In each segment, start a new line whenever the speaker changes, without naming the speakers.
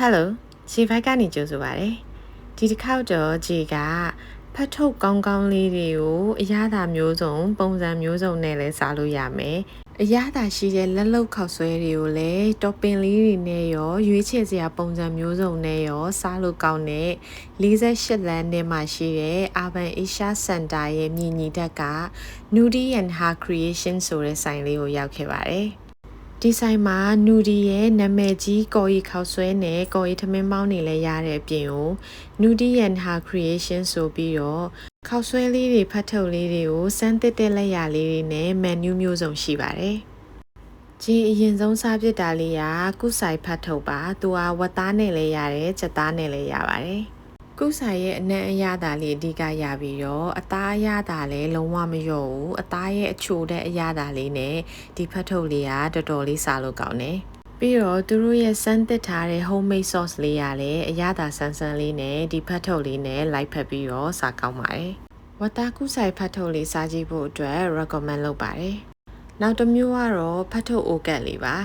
Hello ဂျီဘိုက်ကနေကြိုဆိုပါရစေဒီတစ်ခေါက်တော့ဂျီကဖတ်ထုတ်ကောင်းကောင်းလေးတွေကိုအရသာမျိုးစုံ ပုံစံမျိုးစုံနဲ့လဲစားလို့ရမယ်အရသာရှိတဲ့လက်လုတ်ခောက်ဆွဲတွေကိုလည်း topping လေးတွေနဲ့ရောရွေးချယ်စရာပုံစံမျိုးစုံနဲ့ရောစားလို့ကောင်းတဲ့48လမ်းနဲ့မှရှိတဲ့ Urban Asia Center ရဲ့မြင်ညီတက်က Nudie and Her Creation ဆိုတဲ့ဆိုင်လေးကိုရောက်ခဲ့ပါတယ်။ ဒီဆိုင်မှာနူဒီရဲ့နာမည်ကြီးကော်ရီခောက်ဆွဲနဲ့ကော်ရီထမင်းပေါင်းတွေလည်းရတဲ့အပြင်ကိုနူဒီရဲ့ her creation ဆိုပြီးတော့ခောက်ဆွဲလေးတွေဖတ်ထုတ်လေးတွေကိုစမ်းသစ်တဲ့လက်ရာလေးတွေနဲ့ menu မျိုးစုံရှိပါတယ်။ကြီးအရင်ဆုံးစားပြစ်တာလေးကကုဆိုင်ဖတ်ထုတ်ပါ။သူကဝတ်သားနဲ့လည်းရတယ်၊ချက်သားနဲ့လည်းရပါတယ်။ ကုဆာရဲ့အနံ့အရသာလေးအဓိကရပြီးတော့အသားအရသာလည်းလုံးဝမလျော့ဘူးအသားရဲ့အချိုတဲ့အရသာလေးနဲ့ဒီဖတ်ထုတ်လေးကတော်တော်လေးစားလို့ကောင်းတယ်ပြီးတော့သူတို့ရဲ့စမ်းသစ်ထားတဲ့ homemade sauce လေးရလည်းအရသာဆန်းဆန်းလေးနဲ့ဒီဖတ်ထုတ်လေးနဲ့လိုက်ဖက်ပြီးတော့စားကောင်းပါတယ်ဝတ်သားကုဆိုင်ဖတ်ထုတ်လေးစားကြည့်ဖို့အတွက် recommend လုပ်ပါတယ်နောက်တစ်မျိုးကတော့ဖတ်ထုတ်အိုကတ်လေးပါ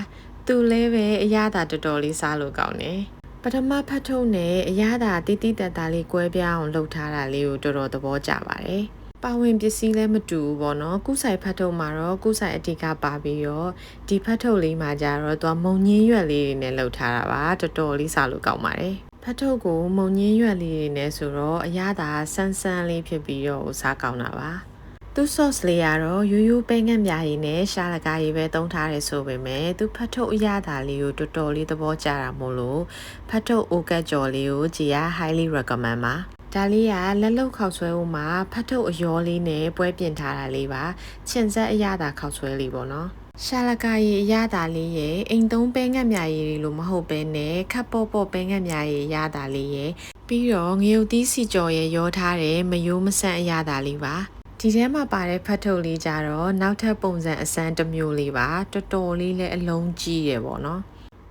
သူလည်းပဲအရသာတော်တော်လေးစားလို့ကောင်းတယ် ပထမဖတ်ထုတ်နဲ့အရသာတိတိတတ်တာလေးကွဲပြားအောင်လုပ်ထားတာလေးကိုတော်တော်သဘောကျပါတယ်။ပါဝင်ပစ္စည်းလည်းမတူဘူးပေါ့နော်။ကုဆိုင်ဖတ်ထုတ်မှာတော့ကုဆိုင်အတိကပါပြီးတော့ဒီဖတ်ထုတ်လေးမှာကြတော့သူကမုံညင်းရွက်လေးတွေနဲ့လုပ်ထားတာပါ။တော်တော်လေးစားလို့ကောင်းပါတယ်။ဖတ်ထုတ်ကိုမုံညင်းရွက်လေးတွေနဲ့ဆိုတော့အရသာဆန်းဆန်းလေးဖြစ်ပြီးတော့စားကောင်းတာပါ။ သူ sauce လေးကတော့ရိုးရိုးပဲငတ်မြားရည်နဲ့ရှာလကားရည်ပဲသုံးထားတယ်ဆိုပေမဲ့သူဖတ်ထုတ်အရသာလေးကိုတော်တော်လေးသဘောကျတာမို့လို့ဖတ်ထုတ်အိုကတ်ကြော်လေးကိုကြည်ရ highly recommend ပါဒါလေးကလက်လုတ်ခောက်ဆွဲဦးမှာဖတ်ထုတ်အယောလေးနဲ့ပွဲပြင်ထားတာလေးပါချင်ဆက်အရသာခောက်ဆွဲလေးပေါ့နော်ရှာလကာရီအရသာလေးရဲ့အိမ်သုံးပဲငတ်မြာရည်လို့မဟုတ်ပဲနဲ့ခပ်ပေါ့ပေါ့ပဲငတ်မြာရည်အရသာလေးရဲ့ပြီးတော့ငရုတ်သီးစီကြော်ရဲ့ရောထားတဲ့မယိုးမဆန့်အရသာလေးပါ ဒီထဲမှာပါတဲ့ဖတ်ထုတ်လေးကြတော့နောက်ထပ်ပုံစံအစမ်းတစ်မျိုးလေးပါတော်တော်လေးလည်းအလုံးကြီးရယ်ပေါ့နော်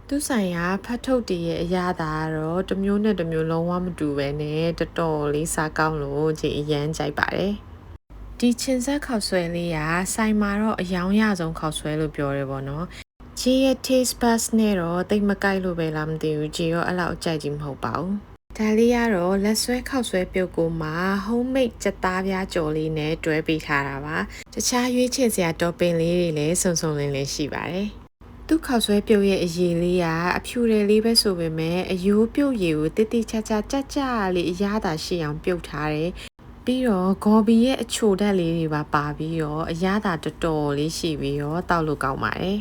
သူဆိုင်ကဖတ်ထုတ်တည်းရဲ့အရာသာကတော့တစ်မျိုးနဲ့တစ်မျိုးလုံးဝမတူပဲနဲ့တော်တော်လေးစားကောင်းလို့ကြည်အရန်ကြိုက်ပါတယ်ဒီချင်ဆက်ခောက်ဆွဲလေးကဆိုင်မှာတော့အယောင်ရဆုံးခောက်ဆွဲလို့ပြောရဲပေါ့နော်ဂျီရဲ့ taste buds နဲ့တော့တိတ်မကိုက်လို့ပဲလားမသိဘူးဂျီရောအဲ့လောက်အကြိုက်ကြီးမဟုတ်ပါဘူး ဒါလေးကတော့လက်ဆွဲခောက်ဆွဲပြုတ်ကိုမှာ homemade ကြက်သားပြားကြော်လေးနဲ့တွဲပေးထားတာပါတခြားရွေးချယ်စရာ topping လေးတွေလည်းစုံစုံလင်းလင်းရှိပါတယ်သူခောက်ဆွဲပြုတ်ရဲ့အရည်လေးကအဖြူတယ်လေးပဲဆိုပေမဲ့အယိုးပြုတ်ရည်ကိုတိတိကျကျကြကြလေးအရသာရှိအောင်ပြုတ်ထားတယ်ပြီးတော့ဂေါ်ဘီရဲ့အချိုဓာတ်လေးတွေပါပါပြီးတော့အရသာတော်တော်လေးရှိပြီးတော့တောက်လို့ကောင်းပါတယ်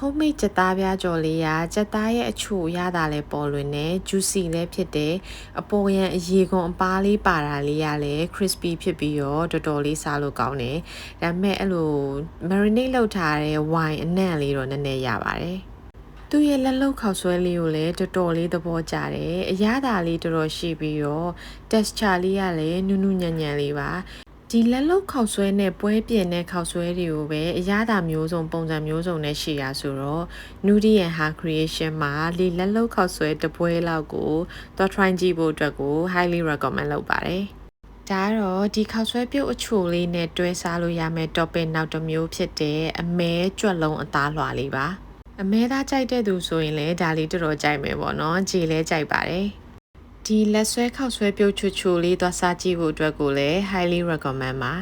homemade ကြက်သားပြားကြော်လေးကကြက်သားရဲ့အချိုရတာလည်းပေါ်လွင်နေ juicy လည်းဖြစ်တယ်အပေါ်ရန်အရေကွန်အပားလေးပါတာလေးကလည်း crispy ဖြစ်ပြီးတော့တော်တော်လေးစားလို့ကောင်းတယ်ဒါပေမဲ့အဲ့လို marinate လုပ်ထားတဲ့ wine အနံ့လေးတော့နည်းနည်းရပါတယ်သူ့ရဲ့လက်လုတ်ခောက်ဆွဲလေးကိုလည်းတော်တော်လေးသဘောကျတယ်အရသာလေးတော်တော်ရှိပြီးတော့ texture လေးကလည်းနုနုညံ့ညံ့လေးပါ ဒီလက်လုတ်ခောက်ဆွဲနဲ့ပွဲပြင်တဲ့ခောက်ဆွဲတွေကိုပဲအရသာမျိုးစုံပုံစံမျိုးစုံနဲ့ရှိရဆိုတော့ Nudie and Her Creation မှာဒီလက်လုတ်ခောက်ဆွဲတပွဲလောက်ကိုသွား try ကြည့်ဖို့အတွက်ကို highly recommend လုပ်ပါတယ်ဒါတော့ဒီခောက်ဆွဲပြုတ်အချိုလေးနဲ့တွဲစားလို့ရမယ့် topping နောက်တစ်မျိုးဖြစ်တဲ့အမဲကြွက်လုံးအသားလွှာလေးပါအမဲသားကြိုက်တဲ့သူဆိုရင်လည်းဒါလေးတော်တော်ကြိုက်မယ်ပေါ့နော်ကြည်လဲကြိုက်ပါတယ် ဒီလက်ဆွဲခောက်ဆွဲပြုတ်ချူချူလေးသွားစားကြည့်ဖို့အတွက်ကိုလည်း highly recommend ပါ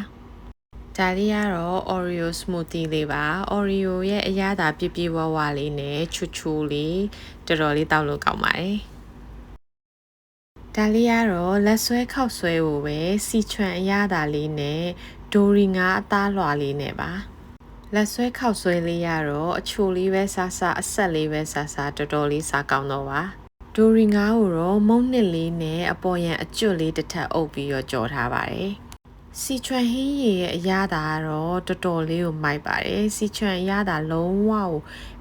ဒါလေးကတော့ Oreo smoothie လေးပါ Oreo ရဲ့အရသာပြပြဝဝလေးနဲ့ချူချူလေးတော်တော်လေးတောက်လို့ကောင်းပါတယ်ဒါလေးကတော့လက်ဆွဲခောက်ဆွဲကိုပဲစီချွန်အရသာလေးနဲ့ဒိုရီငါအသားလွှာလေးနဲ့ပါလက်ဆွဲခောက်ဆွဲလေးရတော့အချိုလေးပဲစားစားအဆက်လေးပဲစားစားတော်တော်လေးစားကောင်းတော့ပါ ဒိုရီငါကိုတော့မုံနှစ်လေးနဲ့အပေါ်ရန်အကျွတ်လေးတစ်ထပ်အုပ်ပြီးတော့ကြော်ထားပါတယ်။စီချွန်ဟင်းရည်ရဲ့အရသာကတော့တော်တော်လေးကိုမိုက်ပါတယ်။စီချွန်အရသာလုံးဝကို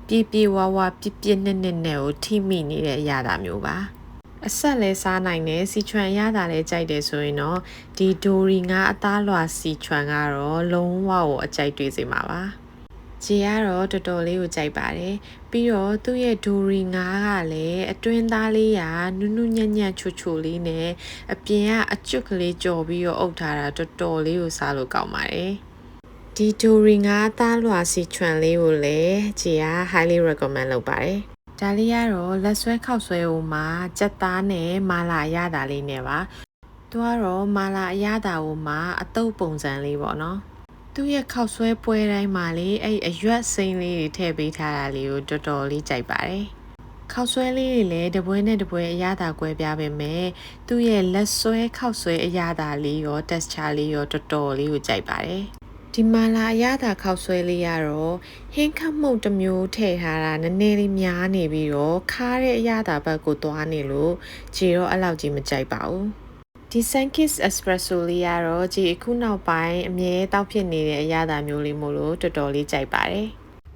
ပြေပြေဝဝပြပြနစ်နစ်နဲ့ကိုထိမိနေတဲ့အရသာမျိုးပါ။အဆက်လဲစားနိုင်တယ်စီချွန်ရတာလဲကြိုက်တယ်ဆိုရင်တော့ဒီဒိုရီငါအသားလွှာစီချွန်ကတော့လုံးဝကိုအကြိုက်တွေ့စေမှာပါ။ ဂျီကတော့တော်တော်လေးကိုကြိုက်ပါတယ်ပြီးတော့သူ့ရဲ့ဒိုရီငါးကလည်းအတွင်းသားလေးရာနုနုညံ့ညံ့ချိုချိုလေးနဲ့အပြင်ကအကျွတ်ကလေးကြော်ပြီးတော့အုပ်ထားတာတော်တော်လေးကိုစားလို့ကောင်းပါတယ်ဒီဒိုရီငါးသားလွှာစီချွန်လေးကိုလည်းဂျီက highly recommend လုပ်ပါတယ်ဒါလေးကတော့လက်ဆွဲခောက်ဆွဲဟိုမှာကြက်သားနဲ့မာလာအရသာလေးနဲ့ပါသူကတော့မာလာအရသာဟိုမှာအတုပ်ပုံစံလေးပေါ့နော် သူ့ရဲ့ခောက်ဆွဲပွဲတိုင်းမှာလေအဲ့အရွက်စိမ်းလေးတွေထည့်ပေးထားတာလေးကိုတော်တော်လေးကြိုက်ပါတယ်ခောက်ဆွဲလေးတွေလည်းတပွဲနဲ့တပွဲအရသာကွဲပြားပေမဲ့သူ့ရဲ့လက်ဆွဲခောက်ဆွဲအရသာလေးရော texture လေးရောတော်တော်လေးကိုကြိုက်ပါတယ်ဒီမာလာအရသာခောက်ဆွဲလေးကတော့ဟင်းခတ်မှုတ်တစ်မျိုးထည့်ထားတာနည်းနည်းလေးများနေပြီးတော့ခါတဲ့အရသာဘက်ကိုသွားနေလို့ခြေတော့အဲ့လောက်ကြီးမကြိုက်ပါဘူး ဒီ Sunkist Espresso လေးကတော့ဒီအခုနောက်ပိုင်းအမြဲတောက်ဖြစ်နေတဲ့အရသာမျိုးလေးမို့လို့တော်တော်လေးကြိုက်ပါတယ်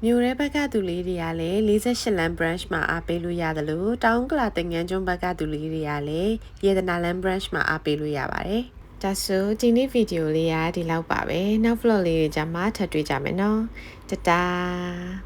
မြို့ရဲဘက်ကသူလေးတွေကလည်း48လမ်း branch မှာအားပေးလို့ရတယ်လို့တောင်ကလာတင်ငန်းကျွန်းဘက်ကသူလေးတွေကလည်းရေဒနာလမ်း branch မှာအားပေးလို့ရပါတယ်ဒါဆိုဒီနေ့ဗီဒီယိုလေးကဒီလောက်ပါပဲနောက် vlog လေးတွေကြမှာထပ်တွေ့ကြမယ်နော်တတား